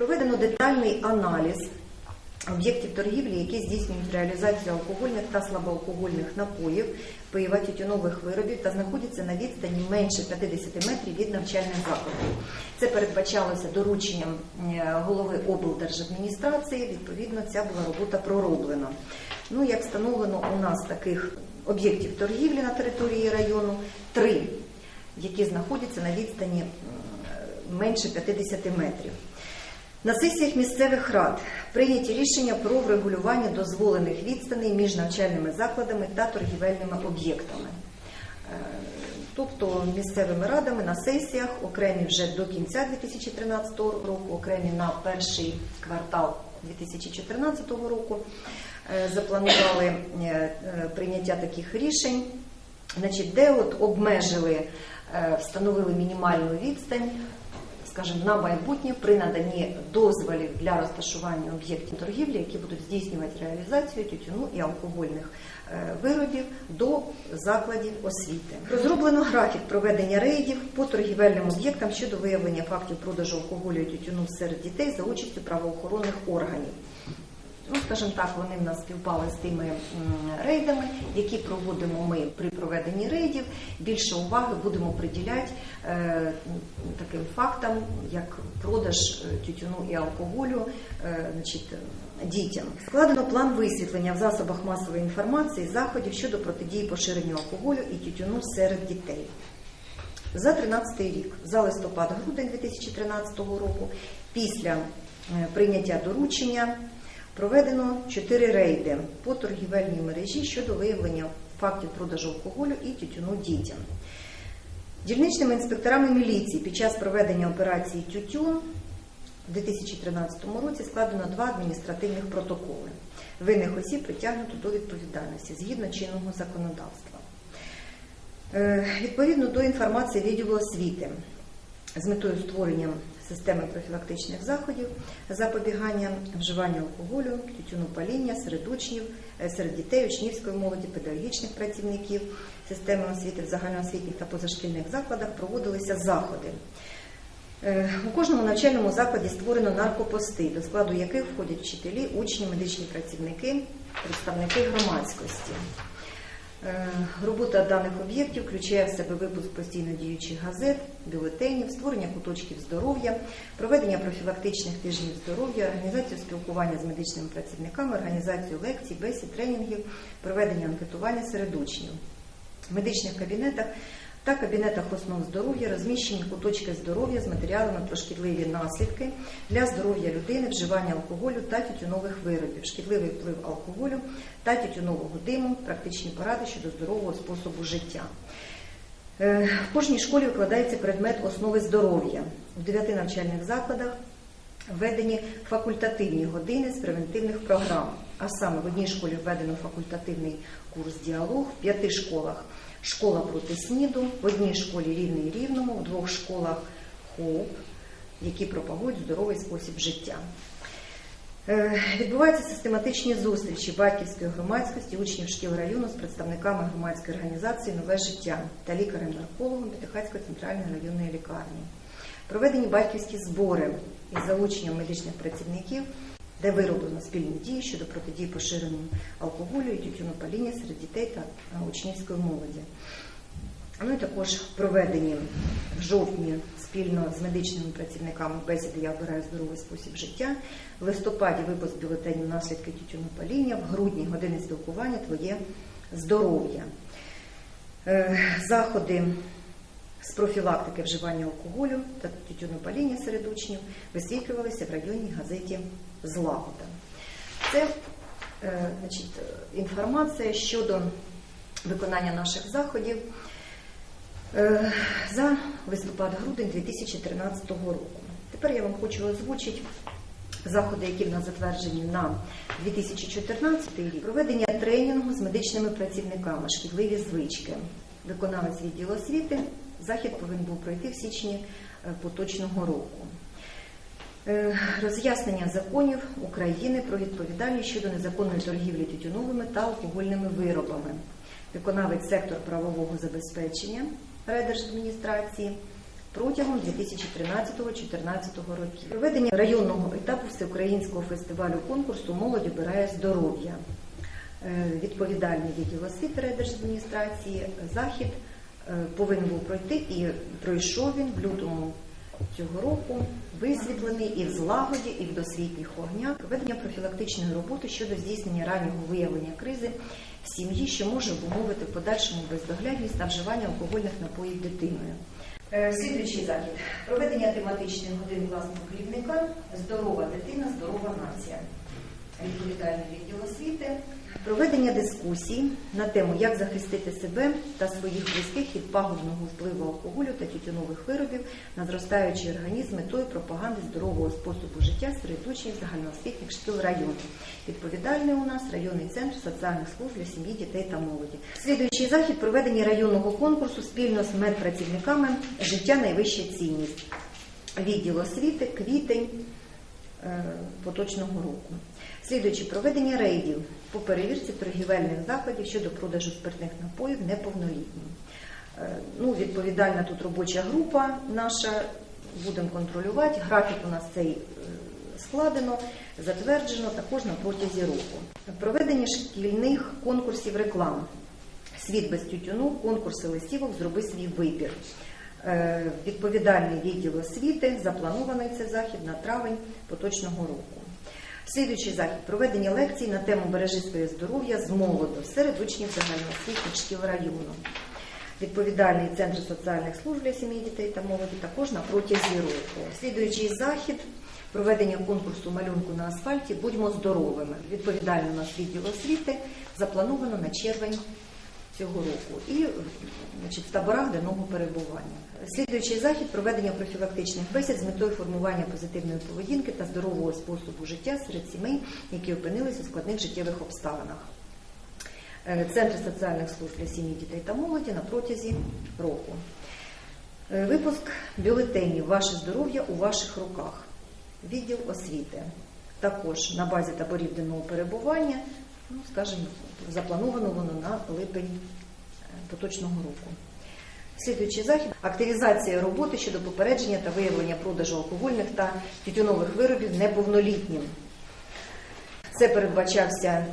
Проведено детальний аналіз об'єктів торгівлі, які здійснюють реалізацію алкогольних та слабоалкогольних напоїв, пива, тютюнових виробів та знаходяться на відстані менше 50 метрів від навчальних закладів. Це передбачалося дорученням голови облдержадміністрації. Відповідно, ця була робота пророблена. Ну, як встановлено, у нас таких об'єктів торгівлі на території району три, які знаходяться на відстані менше 50 метрів. На сесіях місцевих рад прийняті рішення про врегулювання дозволених відстаней між навчальними закладами та торгівельними об'єктами. Е, Тобто місцевими радами на сесіях, окремі вже до кінця 2013 року, окремі на перший квартал 2014 року е, запланували е, прийняття таких рішень, значить, де от обмежили, встановили мінімальну відстань скажімо, на майбутнє при наданні дозволів для розташування об'єктів торгівлі, які будуть здійснювати реалізацію тютюну і алкогольних е, виробів до закладів освіти. Розроблено графік проведення рейдів по торгівельним об'єктам щодо виявлення фактів продажу алкоголю і тютюну серед дітей за участю правоохоронних органів. Ну, скажімо так, вони в нас співпали з тими рейдами, які проводимо ми при проведенні рейдів. Більше уваги будемо приділяти е, таким фактам, як продаж е, тютюну і алкоголю е, значить, дітям. Складено план висвітлення в засобах масової інформації заходів щодо протидії поширенню алкоголю і тютюну серед дітей. За 13 рік, за листопад-грудень 2013 року, після прийняття доручення проведено 4 рейди по торгівельній мережі щодо виявлення фактів продажу алкоголю і тютюну дітям. Дільничними інспекторами міліції під час проведення операції Тютюн у 2013 році складено два адміністративних протоколи. Винних осіб притягнуто до відповідальності згідно чинного законодавства. Е, Відповідно до інформації відділу освіти з метою створення системи профілактичних заходів запобігання вживання алкоголю, тютюнопаління серед учнів, е, серед дітей, учнівської молоді, педагогічних працівників системи освіти в загальноосвітніх та позашкільних закладах проводилися заходи. Е, У кожному навчальному закладі створено наркопости, до складу яких входять вчителі, учні, медичні працівники, представники громадськості. Е, Робота даних об'єктів включає в себе випуск постійно діючих газет, бюлетенів, створення куточків здоров'я, проведення профілактичних тижнів здоров'я, організацію спілкування з медичними працівниками, організацію лекцій, бесід, тренінгів, проведення анкетування серед учнів. В медичних кабінетах та кабінетах основ здоров'я розміщені куточки здоров'я з матеріалами про шкідливі наслідки для здоров'я людини, вживання алкоголю та тютюнових виробів, шкідливий вплив алкоголю та тютюнового диму, практичні поради щодо здорового способу життя. Е, В кожній школі викладається предмет основи здоров'я. У дев'яти навчальних закладах введені факультативні години з превентивних програм. А саме в одній школі введено факультативний курс діалог, в п'яти школах школа проти СНІДу, в одній школі рівний рівному, в двох школах ХОП, які пропагують здоровий спосіб життя. Е, Відбуваються систематичні зустрічі батьківської громадськості, учнів шкіл району з представниками громадської організації Нове життя та лікарем-наркологом П'ятихатської центральної районної лікарні. Проведені батьківські збори із залученням медичних працівників, де вироблено спільні дії щодо протидії поширенню алкоголю і тютюнопаління серед дітей та е, учнівської молоді. Ну і також проведені в жовтні спільно з медичними працівниками бесіди Я обираю здоровий спосіб життя. В листопаді випуск бюлетенів наслідки тютюнопаління, в грудні години спілкування Твоє здоров'я. Е, Заходи з профілактики вживання алкоголю та тютюнопаління серед учнів висвітлювалися в районній газеті Злагода. Це е, значить, інформація щодо виконання наших заходів е, за листопад-грудень 2013 року. Тепер я вам хочу озвучити заходи, які в нас затверджені на 2014 рік. Проведення тренінгу з медичними працівниками шкідливі звички. Виконавець відділу освіти. Захід повинен був пройти в січні е, поточного року. Е, Роз'яснення законів України про відповідальність щодо незаконної торгівлі тютюновими та алкогольними виробами. Виконавець сектор правового забезпечення райдержадміністрації протягом 2013-2014 років. Проведення районного етапу всеукраїнського фестивалю конкурсу Молодь обирає здоров'я. Е, Відповідальний відділ освіти райдержадміністрації захід е, повинен був пройти і пройшов він в лютому цього року, висвітлений і в злагоді, і в досвітніх огнях проведення профілактичної роботи щодо здійснення раннього виявлення кризи в сім'ї, що може обумовити в подальшому бездоглядність на вживання алкогольних напоїв дитиною. Е, Слідуючий захід проведення тематичних годин класного керівника Здорова дитина, здорова нація. Відповідальний відділ освіти. Проведення дискусій на тему, як захистити себе та своїх близьких від пагубного впливу алкоголю та тютюнових виробів на зростаючий організм метою пропаганди здорового способу життя серед учнів загальноосвітніх шкіл району. Відповідальний у нас районний центр соціальних служб для сім'ї, дітей та молоді. Слідуючий захід проведення районного конкурсу спільно з медпрацівниками Життя найвища цінність. Відділ освіти, квітень е, поточного року. Слідуючи проведення рейдів по перевірці торгівельних заходів щодо продажу спиртних напоїв неповнолітнім. Е, Ну, відповідальна тут робоча група наша, будемо контролювати. Графік у нас цей е, складено, затверджено також на протязі року. Проведення шкільних конкурсів реклам. Світ без тютюну, конкурси листівок, зроби свій вибір. Е, Відповідальний відділ освіти, запланований цей захід на травень поточного року. Слідуючий захід проведення лекцій на тему бережи своє здоров'я з молоду серед учнів загальноосвітніх шкіл району. Відповідальний центр соціальних служб для сім'ї, дітей та молоді також на протязі року. Слідуючий захід проведення конкурсу малюнку на асфальті Будьмо здоровими. Відповідальний у нас відділ освіти заплановано на червень цього року і значить, в таборах денного перебування. Слідуючий захід проведення профілактичних бесід з метою формування позитивної поведінки та здорового способу життя серед сімей, які опинились у складних життєвих обставинах. Е, Центр соціальних служб для сім'ї, дітей та молоді на протязі року. Е, Випуск бюлетенів Ваше здоров'я у ваших руках. Відділ освіти. Також на базі таборів денного перебування, ну, скажімо, заплановано воно на липень е, поточного року. Слідуючий захід активізація роботи щодо попередження та виявлення продажу алкогольних та тютюнових виробів неповнолітнім. Це передбачався,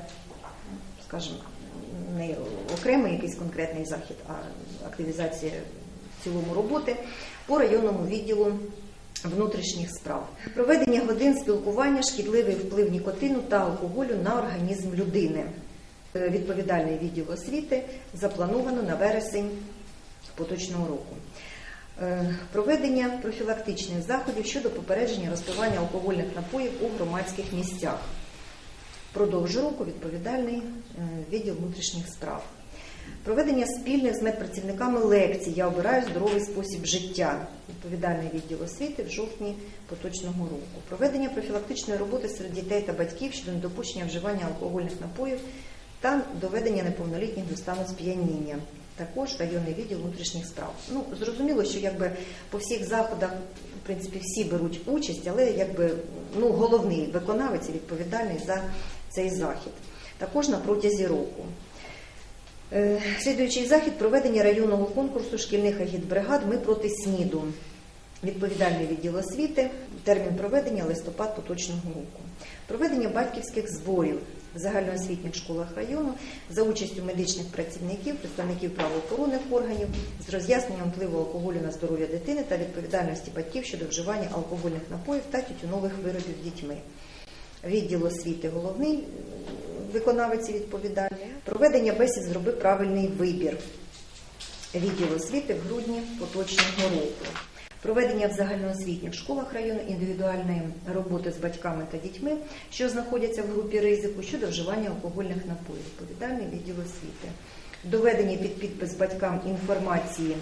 скажімо, не окремий якийсь конкретний захід, а активізація в цілому роботи по районному відділу внутрішніх справ. Проведення годин спілкування, шкідливий вплив нікотину та алкоголю на організм людини. Е, Відповідальний відділ освіти заплановано на вересень поточного року. Е, Проведення профілактичних заходів щодо попередження розпивання алкогольних напоїв у громадських місцях. Продовж року відповідальний е, відділ внутрішніх справ. Проведення спільних з медпрацівниками лекцій Я обираю здоровий спосіб життя. Відповідальний відділ освіти в жовтні поточного року. Проведення профілактичної роботи серед дітей та батьків щодо недопущення вживання алкогольних напоїв та доведення неповнолітніх до стану сп'яніння. Також районний відділ внутрішніх справ. Ну зрозуміло, що якби по всіх заходах, в принципі, всі беруть участь, але якби ну головний виконавець і відповідальний за цей захід. Також на протязі року. Е, Слідуючий захід проведення районного конкурсу шкільних агітбригад Ми проти СНІДу. Відповідальний відділ освіти, термін проведення листопад поточного року. Проведення батьківських зборів загальноосвітніх школах району за участю медичних працівників, представників правоохоронних органів з роз'ясненням впливу алкоголю на здоров'я дитини та відповідальності батьків щодо вживання алкогольних напоїв та тютюнових виробів дітьми. Відділ освіти головний виконавець відповідальний. Проведення бесід зроби правильний вибір. Відділ освіти в грудні поточного року. Проведення в загальноосвітніх школах району індивідуальної роботи з батьками та дітьми, що знаходяться в групі ризику щодо вживання алкогольних напоїв. Відповідальний відділ освіти. Доведення під підпис батькам інформації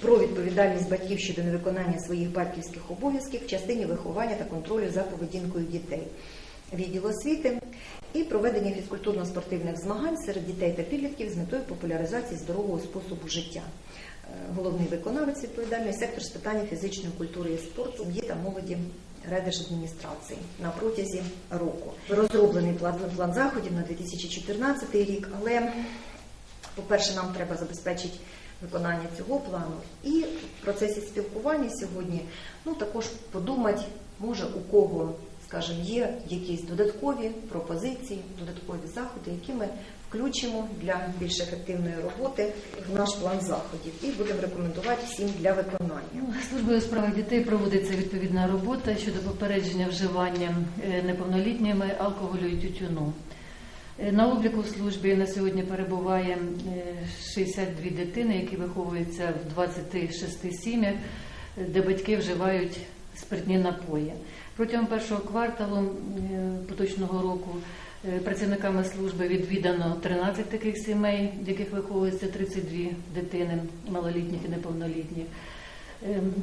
про відповідальність батьків щодо невиконання своїх батьківських обов'язків в частині виховання та контролю за поведінкою дітей. Відділ освіти і проведення фізкультурно-спортивних змагань серед дітей та підлітків з метою популяризації здорового способу життя. Головний виконавець відповідальний сектор з питань фізичної культури і спорту сім'ї та молоді райдержадміністрації на протязі року. Розроблений план, план заходів на 2014 рік, але, по-перше, нам треба забезпечити виконання цього плану. І в процесі спілкування сьогодні ну, також подумати, може у кого, скажімо, є якісь додаткові пропозиції, додаткові заходи, які ми включимо для більш ефективної роботи в наш план заходів і будемо рекомендувати всім для виконання. Ну, Службою справах дітей проводиться відповідна робота щодо попередження вживання е, неповнолітніми алкоголю і тютюну. Е, На обліку в службі на сьогодні перебуває е, 62 дитини, які виховуються в 26 сім'ях, е, де батьки вживають спиртні напої. Протягом першого кварталу е, поточного року е, працівниками служби відвідано 13 таких сімей, в яких виховується 32 дитини малолітніх і неповнолітніх. Ем,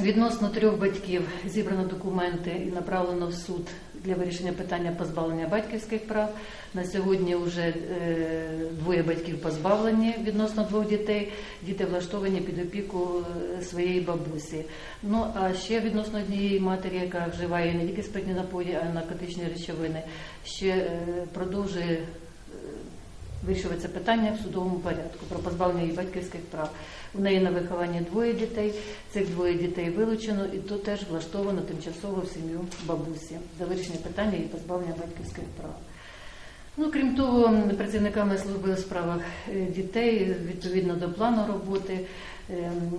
Відносно трьох батьків зібрано документи і направлено в суд для вирішення питання позбавлення батьківських прав. На сьогодні вже е, двоє батьків позбавлені відносно двох дітей. Діти влаштовані під опіку е, своєї бабусі. Ну а ще відносно однієї матері, яка вживає не тільки спиртні напої, а й наркотичні речовини, ще е, продовжує вирішується питання в судовому порядку про позбавлення її батьківських прав. У неї на вихованні двоє дітей. Цих двоє дітей вилучено, і то теж влаштовано тимчасово в сім'ю бабусі за вирішення питання її позбавлення батьківських прав. Ну, крім того, працівниками служби у справах е, дітей відповідно до плану роботи ем,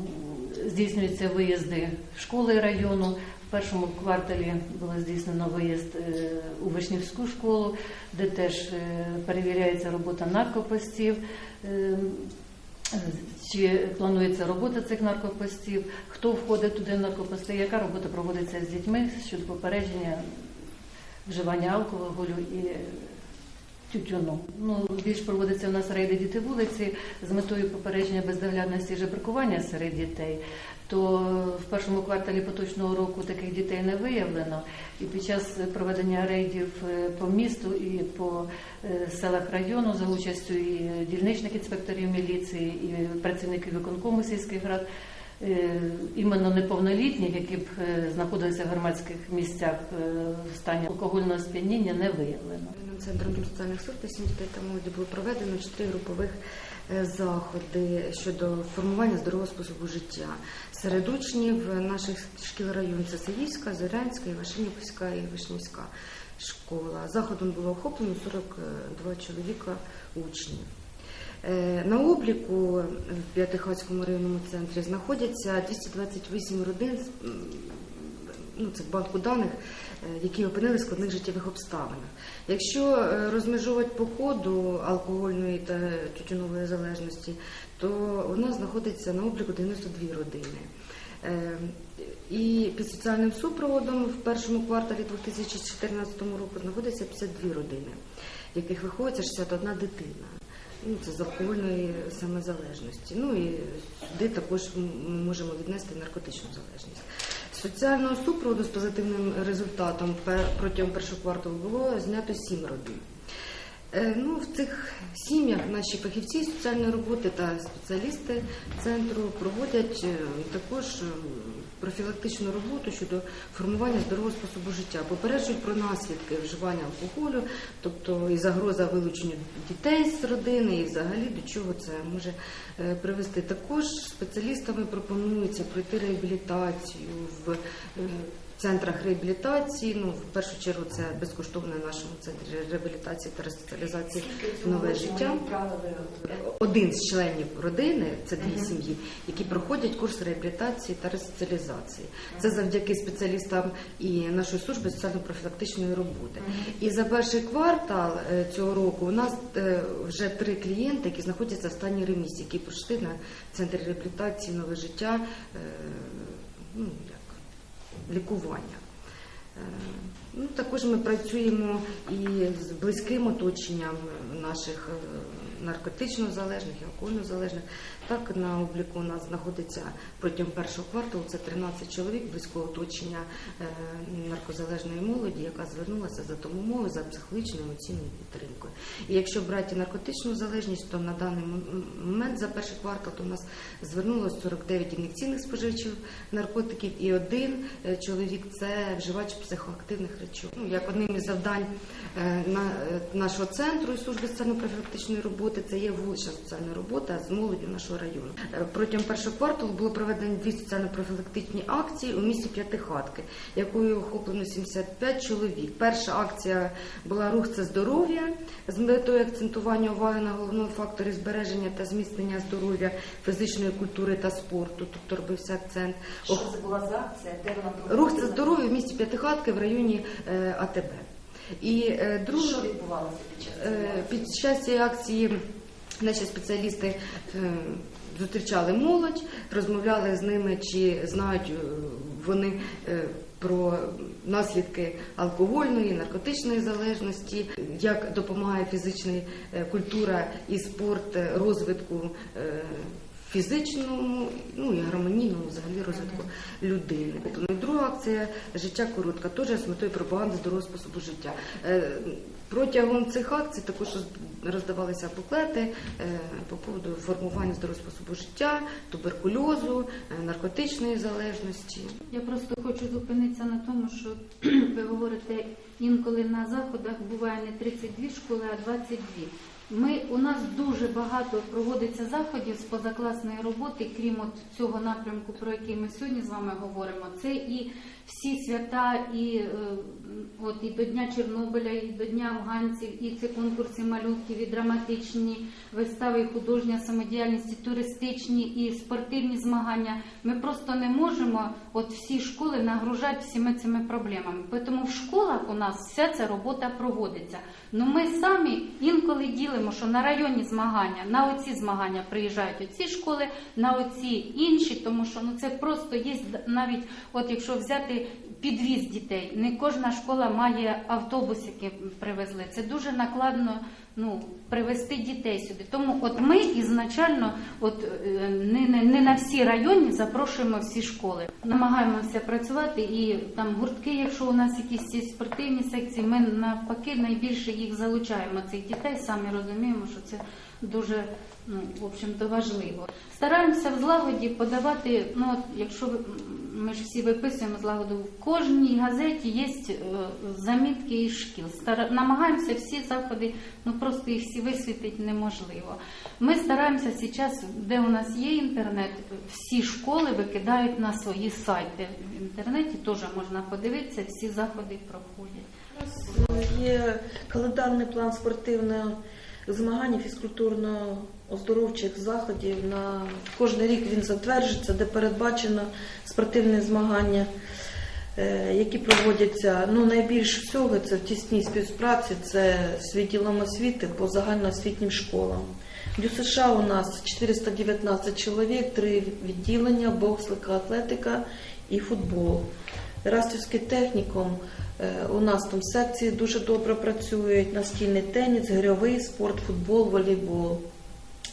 здійснюються виїзди в школи району. В першому кварталі було здійснено виїзд е, у Вишнівську школу, де теж е, перевіряється робота наркопостів. Ем, Чи планується робота цих наркопостів, хто входить туди в наркопости, яка робота проводиться з дітьми щодо попередження вживання алкоголю і тютюну. Ну, більш проводиться у нас рейди діти вулиці з метою попередження бездоглядності і жебракування серед дітей. То в першому кварталі поточного року таких дітей не виявлено. І під час проведення рейдів е, по місту і по е, селах району за участю і дільничних інспекторів міліції, і працівників виконкому сільських рад. Е, Іменно неповнолітніх, які б е, знаходилися в громадських місцях е, в стані алкогольного сп'яніння, не виявлено. Центром соціальних служб та сім'ї дітей та молоді було проведено чотири групових заходи щодо формування здорового способу життя серед учнів наших шкіл району. Це Саївська, Зорянська, Івашинівська і Вишнівська школа. Заходом було охоплено 42 чоловіка учнів. Е, На обліку в П'ятихатському районному центрі знаходяться 228 родин ну, це банку даних, е, які опинилися в складних життєвих обставинах. Якщо е, розмежувати по коду алкогольної та тютюнової залежності, то у нас знаходиться на обліку 92 родини. Е, І під соціальним супроводом в першому кварталі 2014 року знаходиться 52 родини, в яких виховується 61 дитина. Ну, це з алкогольної самозалежності. Ну і сюди також ми можемо віднести наркотичну залежність. Соціального супроводу з позитивним результатом протягом першого кварталу було знято сім родин. Е, Ну, в цих сім'ях наші фахівці соціальної роботи та спеціалісти центру проводять е, також е, профілактичну роботу щодо формування здорового способу життя, попереджують про наслідки вживання алкоголю, тобто і загроза вилученню дітей з родини, і взагалі до чого це може привести. Також спеціалістами пропонується пройти реабілітацію в центрах реабілітації. Ну, в першу чергу, це безкоштовно в нашому центрі реабілітації та ресоціалізації нове життя. Один з членів родини, це дві сім'ї, які проходять курс реабілітації та ресоціалізації. Це завдяки спеціалістам і нашої служби соціально-профілактичної роботи. І за перший квартал е, цього року у нас е, вже три клієнти, які знаходяться в стані ремісії, які пройшли на центр реабілітації нове життя. е, Ну, лікування. Е, Ну, також ми працюємо і з близьким оточенням наших е, наркотично залежних і алкогольно залежних. Так, на обліку у нас знаходиться протягом першого кварталу це 13 чоловік близького оточення е, наркозалежної молоді, яка звернулася за допомогою за психологічною емоційною підтримкою. І якщо брати наркотичну залежність, то на даний момент За перший квартал до нас звернулося 49 ін'єкційних споживачів наркотиків і один е, чоловік це вживач психоактивних речовин. Ну, як одним із завдань е, на, нашого центру і служби соціально-профілактичної роботи це є вулична соціальна робота з молоддю нашого району. Е, Протягом першого кварталу було проведено дві соціально-профілактичні акції у місті П'ятихатки, якою охоплено 75 чоловік. Перша акція була рух це здоров'я з метою акцентування уваги на головному факторі збереження та зміцнення здоров'я фізичної культури та спорту. Тут робився акцент. Що це була за акція? Де вона? Рух це здоров'я в місті П'ятихатки в районі е, АТБ. І е, друге, Що відбувалося під час цієї Е, акції? Під час цієї акції наші спеціалісти е, зустрічали молодь, розмовляли з ними, чи знають вони про наслідки алкогольної, наркотичної залежності, як допомагає фізична культура і спорт розвитку. Фізичному, ну і гармонійному взагалі розвитку людини. Ну, і друга акція життя коротка, теж з метою пропаганди здорового способу життя. Е, Протягом цих акцій також роздавалися буклети е, по поводу формування здорового способу життя, туберкульозу, е, наркотичної залежності. Я просто хочу зупинитися на тому, що ви говорите, інколи на заходах буває не 32 школи, а 22. Ми, у нас дуже багато проводиться заходів з позакласної роботи, крім от цього напрямку, про який ми сьогодні з вами говоримо. Це і всі свята, і, е, от, і до Дня Чорнобиля, і до Дня афганців, і це конкурси малюнків, і драматичні вистави, і художня самодіяльність, і туристичні, і спортивні змагання. Ми просто не можемо от всі школи нагружати всіми цими проблемами. Тому в школах у нас вся ця робота проводиться. Ну ми самі інколи ділимо, що на районні змагання, на оці змагання приїжджають оці школи, на оці інші, тому що ну це просто є навіть, от якщо взяти підвіз дітей, не кожна школа має автобус, який привезли. Це дуже накладно ну, привезти дітей сюди. Тому от ми ізначально, от е, не, не, не на всі районі запрошуємо всі школи. Намагаємося працювати і там гуртки, якщо у нас якісь є спортивні секції, ми навпаки найбільше їх залучаємо цих дітей. Самі розуміємо, що це дуже ну, в общем-то важливо. Стараємося в злагоді подавати. Ну от якщо ми ж всі виписуємо злагоду, в кожній газеті є е, замітки із шкіл. Стара... Намагаємося всі заходи, ну просто їх всі висвітити неможливо. Ми стараємося зараз, де у нас є інтернет, всі школи викидають на свої сайти. В інтернеті теж можна подивитися, всі заходи проходять. У нас є календарний план спортивного змагань фізкультурно-оздоровчих заходів. На кожен рік він затверджується, де передбачено спортивні змагання, е, які проводяться ну, найбільш всього це в тісній співпраці, це з відділом освіти по загальноосвітнім школам. В ДЮСШ у нас 419 чоловік, три відділення, бокс, атлетика і футбол. Растівський технікум е, у нас там секції дуже добре працюють, настільний теніс, гирьовий спорт, футбол, волейбол.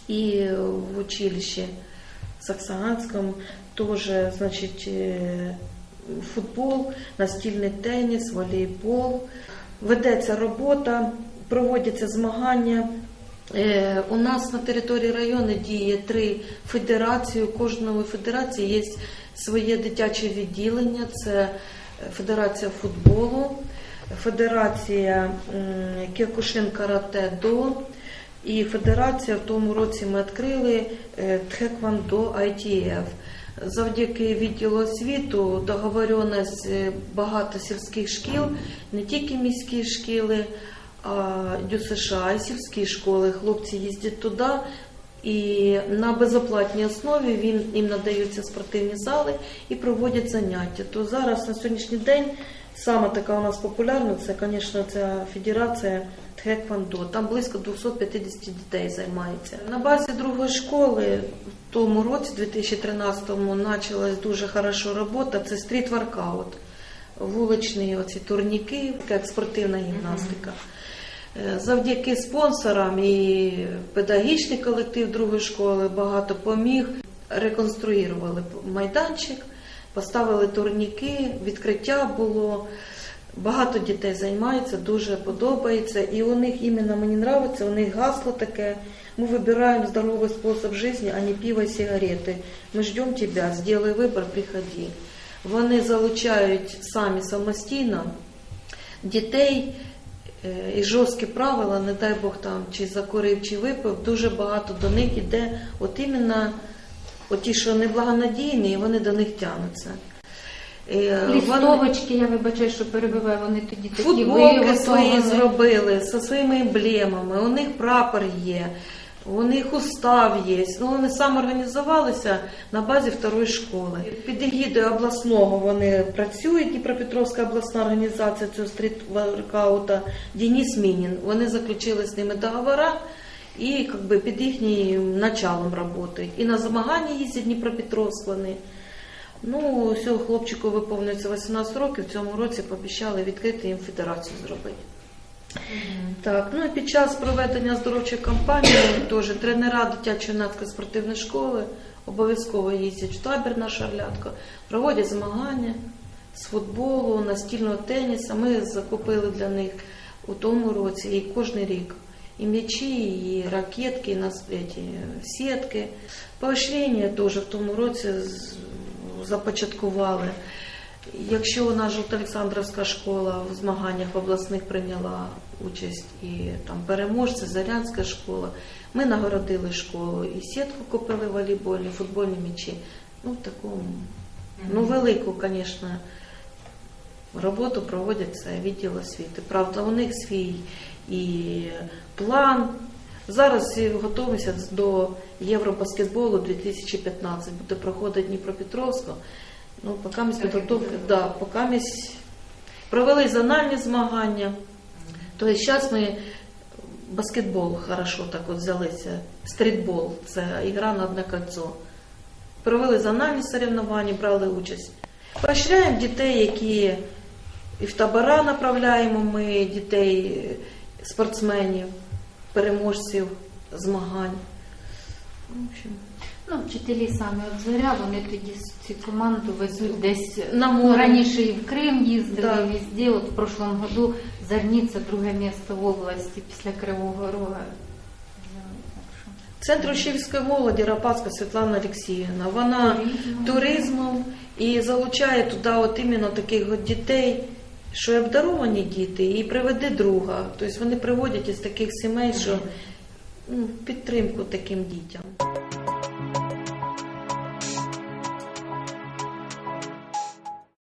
І в училищі Саксаганському теж, значить, е, футбол, настільний теніс, волейбол. Ведеться робота, проводяться змагання. Е, У нас на території району діє три федерації. У кожної федерації є своє дитяче відділення. Це Федерація футболу, Федерація м, карате до і Федерація в тому році ми відкрили е, Тхеквондо ITF. Завдяки відділу освіту договореність е, багато сільських шкіл, не тільки міські шкіли, ДЮСШ, і сільські школи. Хлопці їздять туди. І на безоплатній основі він їм надаються спортивні зали і проводять заняття. То зараз на сьогоднішній день саме така у нас популярна, це, звісно, ця федерація Тхеквондо. Там близько 250 дітей займається. На базі другої школи в тому році, 2013-му, почалась дуже хороша робота. Це стріт-воркаут, вуличні оці турніки, як спортивна гімнастика. Е, Завдяки спонсорам і педагогічний колектив другої школи багато поміг. Реконструювали майданчик, поставили турніки, відкриття було. Багато дітей займається, дуже подобається. І у них іменно мені подобається, у них гасло таке Мы выбираем здоровый способ жизни, а не пиво и сигарети. Ми ждем тебя, сделай вибір, приходи. Вони залучають самі самостійно дітей е, і жорсткі правила, не дай Бог там чи закурив, чи випив, дуже багато до них іде, от іменно оті, що неблагонадійні, і вони до них тягнуться. Е, вони- Лістовочки, я вибачаю, що перебиваю, вони тоді такі Футболки свої зробили зі своїми емблемами, у них прапор є, у них устав є. Ну, вони самоорганізувалися на базі второї школи. Під егідою обласного вони працюють, Дніпропетровська обласна організація цього стріт-воркаута, Денис Мінін. Вони заключили з ними договори і як би, під їхнім началом працюють. І на змагання їздять Дніпропетровськ вони. Ну, цього хлопчику виповнюється 18 років. В цьому році пообіцяли відкрити їм федерацію зробити. Так, ну і під час проведення оздоровчої кампанії теж тренера дитячо-юнацької спортивної школи обов'язково їздять в табір на Шарлятко, проводять змагання з футболу, настільного тенісу. Ми закупили для них у тому році і кожен рік. І м'ячі, і ракетки, і нас сітки. Поощрення теж в тому році започаткували. Якщо у нас Жовто-Олександровська школа в змаганнях обласних прийняла участь і там переможці, Зарянська школа, ми нагородили школу і сітку купили волейбольні, футбольні м'ячі. Ну, в такому, ну, велику, звісно, роботу проводять це відділ освіти. Правда, у них свій і план. Зараз готуємося до Євробаскетболу 2015. Буде проходити Дніпропетровську. Ну, поки ми підготовки, да, поки ми провели зональні змагання. Тобто зараз ми баскетбол хорошо так от взялися. Стрітбол це ігра на одне кольцо. Провели зональні соревнування, брали участь. Поощряємо дітей, які і в табора направляємо ми дітей, спортсменів, переможців змагань. В общем, Ну, вчителі самі от зоря, вони тоді цю команду везуть десь На ну, море. раніше і в Крим їздили, Да. і везде. От в прошлом году Зарніця друге місце в області після Кривого Рога. Центр учнівської молоді Рапацька Світлана Олексіївна. Вона Туризмом. туризмом і залучає туди от іменно таких от дітей, що і обдаровані діти, і приведи друга. Тобто вони приводять із таких сімей, що ну, підтримку таким дітям.